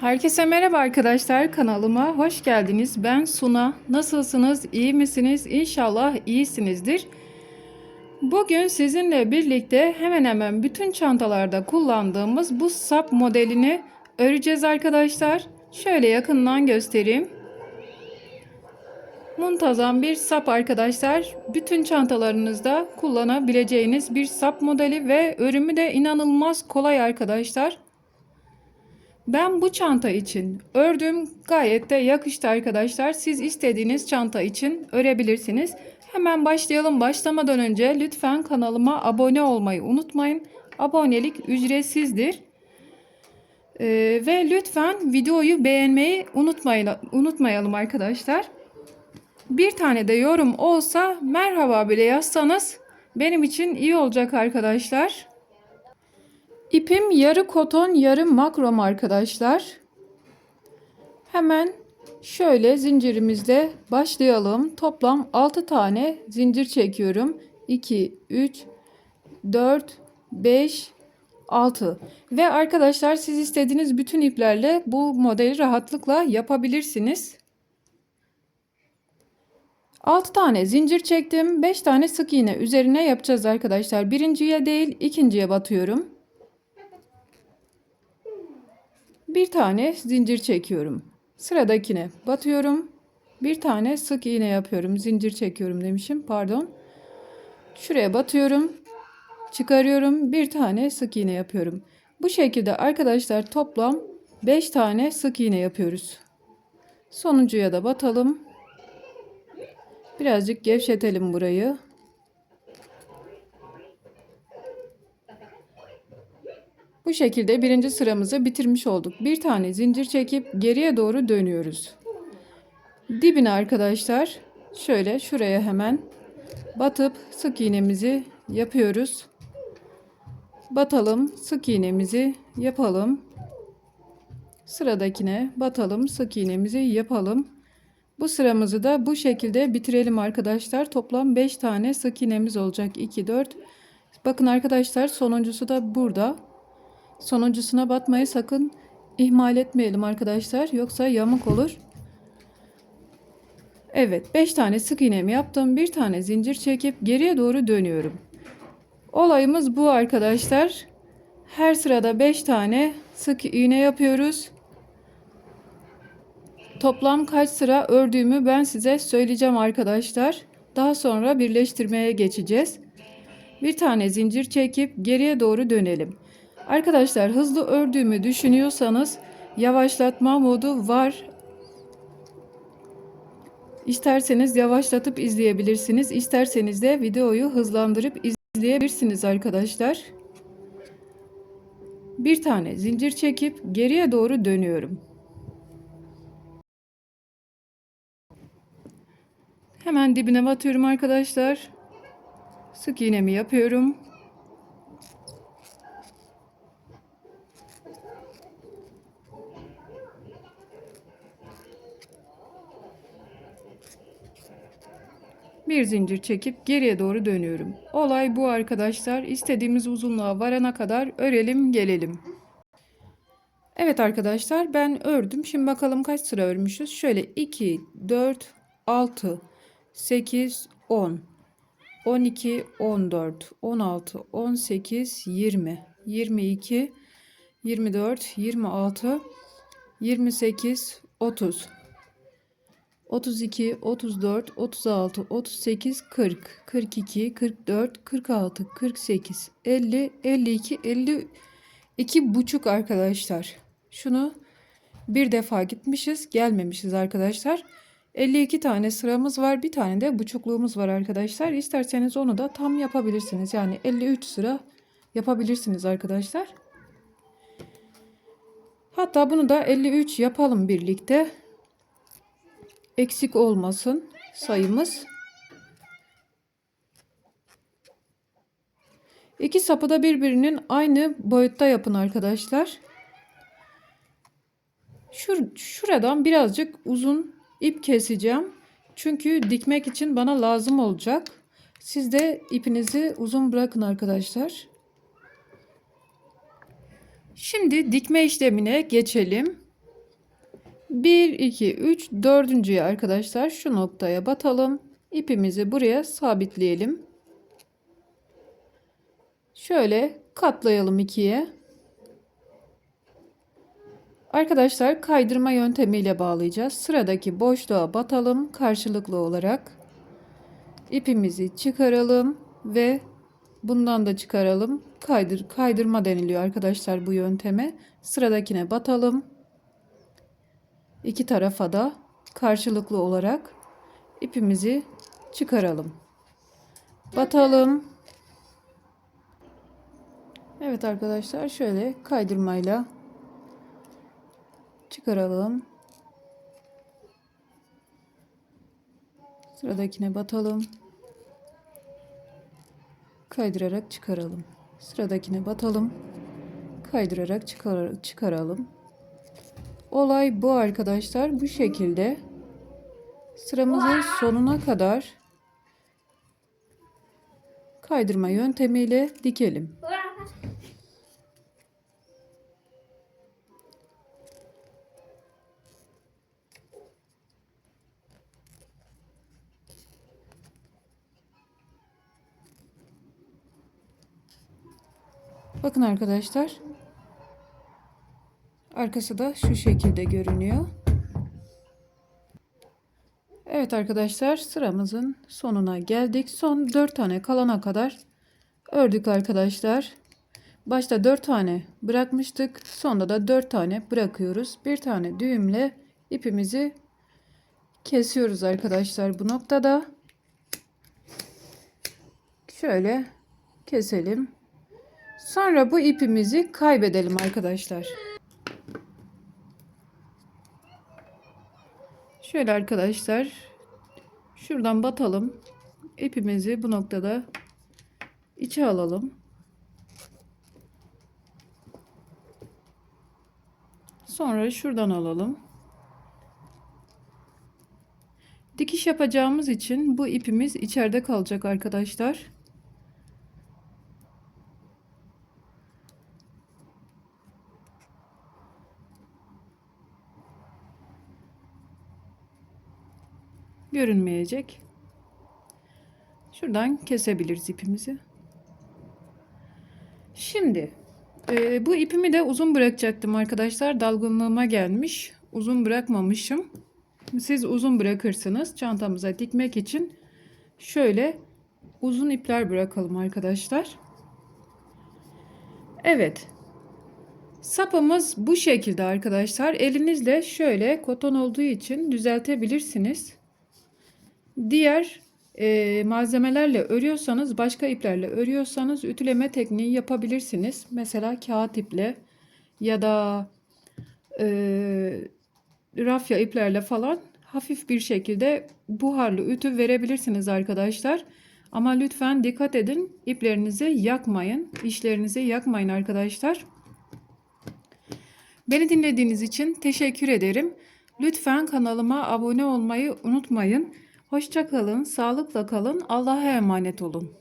Herkese merhaba arkadaşlar kanalıma hoş geldiniz. Ben Suna. Nasılsınız? İyi misiniz? İnşallah iyisinizdir. Bugün sizinle birlikte hemen hemen bütün çantalarda kullandığımız bu sap modelini öreceğiz arkadaşlar. Şöyle yakından göstereyim. Muntazam bir sap arkadaşlar. Bütün çantalarınızda kullanabileceğiniz bir sap modeli ve örümü de inanılmaz kolay arkadaşlar. Ben bu çanta için ördüm. Gayet de yakıştı arkadaşlar. Siz istediğiniz çanta için örebilirsiniz. Hemen başlayalım. Başlamadan önce lütfen kanalıma abone olmayı unutmayın. Abonelik ücretsizdir. Ee, ve lütfen videoyu beğenmeyi unutmayalım arkadaşlar. Bir tane de yorum olsa merhaba bile yazsanız benim için iyi olacak arkadaşlar. İpim yarı koton yarı makrom arkadaşlar. Hemen şöyle zincirimizle başlayalım. Toplam 6 tane zincir çekiyorum. 2, 3, 4, 5, 6. Ve arkadaşlar siz istediğiniz bütün iplerle bu modeli rahatlıkla yapabilirsiniz. 6 tane zincir çektim. 5 tane sık iğne üzerine yapacağız arkadaşlar. Birinciye değil ikinciye batıyorum. Bir tane zincir çekiyorum. Sıradakine batıyorum. Bir tane sık iğne yapıyorum. Zincir çekiyorum demişim. Pardon. Şuraya batıyorum. Çıkarıyorum. Bir tane sık iğne yapıyorum. Bu şekilde arkadaşlar toplam 5 tane sık iğne yapıyoruz. Sonuncuya da batalım. Birazcık gevşetelim burayı. Bu şekilde birinci sıramızı bitirmiş olduk. Bir tane zincir çekip geriye doğru dönüyoruz. Dibine arkadaşlar şöyle şuraya hemen batıp sık iğnemizi yapıyoruz. Batalım, sık iğnemizi yapalım. Sıradakine batalım, sık iğnemizi yapalım. Bu sıramızı da bu şekilde bitirelim arkadaşlar. Toplam 5 tane sık iğnemiz olacak. 2 4. Bakın arkadaşlar sonuncusu da burada. Sonuncusuna batmayı sakın ihmal etmeyelim arkadaşlar. Yoksa yamuk olur. Evet 5 tane sık iğnemi yaptım. Bir tane zincir çekip geriye doğru dönüyorum. Olayımız bu arkadaşlar. Her sırada 5 tane sık iğne yapıyoruz. Toplam kaç sıra ördüğümü ben size söyleyeceğim arkadaşlar. Daha sonra birleştirmeye geçeceğiz. Bir tane zincir çekip geriye doğru dönelim. Arkadaşlar hızlı ördüğümü düşünüyorsanız yavaşlatma modu var. İsterseniz yavaşlatıp izleyebilirsiniz. İsterseniz de videoyu hızlandırıp izleyebilirsiniz arkadaşlar. Bir tane zincir çekip geriye doğru dönüyorum. Hemen dibine batıyorum arkadaşlar. Sık iğnemi yapıyorum. Bir zincir çekip geriye doğru dönüyorum. Olay bu arkadaşlar. İstediğimiz uzunluğa varana kadar örelim gelelim. Evet arkadaşlar ben ördüm. Şimdi bakalım kaç sıra örmüşüz. Şöyle 2, 4, 6, 8, 10, 12, 14, 16, 18, 20, 22, 24, 26, 28, 30, 32, 34, 36, 38, 40, 42, 44, 46, 48, 50, 52, 52 buçuk arkadaşlar. Şunu bir defa gitmişiz, gelmemişiz arkadaşlar. 52 tane sıramız var. Bir tane de buçukluğumuz var arkadaşlar. İsterseniz onu da tam yapabilirsiniz. Yani 53 sıra yapabilirsiniz arkadaşlar. Hatta bunu da 53 yapalım birlikte. Eksik olmasın sayımız. İki sapı da birbirinin aynı boyutta yapın arkadaşlar. Şur şuradan birazcık uzun ip keseceğim. Çünkü dikmek için bana lazım olacak. Siz de ipinizi uzun bırakın arkadaşlar. Şimdi dikme işlemine geçelim. 1, 2, 3, dördüncüye arkadaşlar şu noktaya batalım. İpimizi buraya sabitleyelim. Şöyle katlayalım ikiye. Arkadaşlar kaydırma yöntemiyle bağlayacağız. Sıradaki boşluğa batalım karşılıklı olarak. İpimizi çıkaralım ve bundan da çıkaralım. Kaydır kaydırma deniliyor arkadaşlar bu yönteme. Sıradakine batalım. İki tarafa da karşılıklı olarak ipimizi çıkaralım. Batalım. Evet arkadaşlar şöyle kaydırmayla çıkaralım. Sıradakine batalım. Kaydırarak çıkaralım. Sıradakine batalım. Kaydırarak çıkar çıkaralım. Olay bu arkadaşlar. Bu şekilde sıramızın sonuna kadar kaydırma yöntemiyle dikelim. Bakın arkadaşlar. Arkası da şu şekilde görünüyor. Evet arkadaşlar sıramızın sonuna geldik. Son 4 tane kalana kadar ördük arkadaşlar. Başta 4 tane bırakmıştık. Sonda da 4 tane bırakıyoruz. Bir tane düğümle ipimizi kesiyoruz arkadaşlar bu noktada. Şöyle keselim. Sonra bu ipimizi kaybedelim arkadaşlar. Şöyle arkadaşlar şuradan batalım. İpimizi bu noktada içe alalım. Sonra şuradan alalım. Dikiş yapacağımız için bu ipimiz içeride kalacak arkadaşlar. Görünmeyecek. Şuradan kesebiliriz ipimizi. Şimdi e, bu ipimi de uzun bırakacaktım arkadaşlar. Dalgınlığıma gelmiş. Uzun bırakmamışım. Siz uzun bırakırsınız. Çantamıza dikmek için şöyle uzun ipler bırakalım arkadaşlar. Evet. Sapımız bu şekilde arkadaşlar. Elinizle şöyle koton olduğu için düzeltebilirsiniz. Diğer e, malzemelerle örüyorsanız, başka iplerle örüyorsanız ütüleme tekniği yapabilirsiniz. Mesela kağıt iple ya da e, rafya iplerle falan hafif bir şekilde buharlı ütü verebilirsiniz arkadaşlar. Ama lütfen dikkat edin iplerinizi yakmayın, işlerinizi yakmayın arkadaşlar. Beni dinlediğiniz için teşekkür ederim. Lütfen kanalıma abone olmayı unutmayın. Hoşça kalın, sağlıkla kalın, Allah'a emanet olun.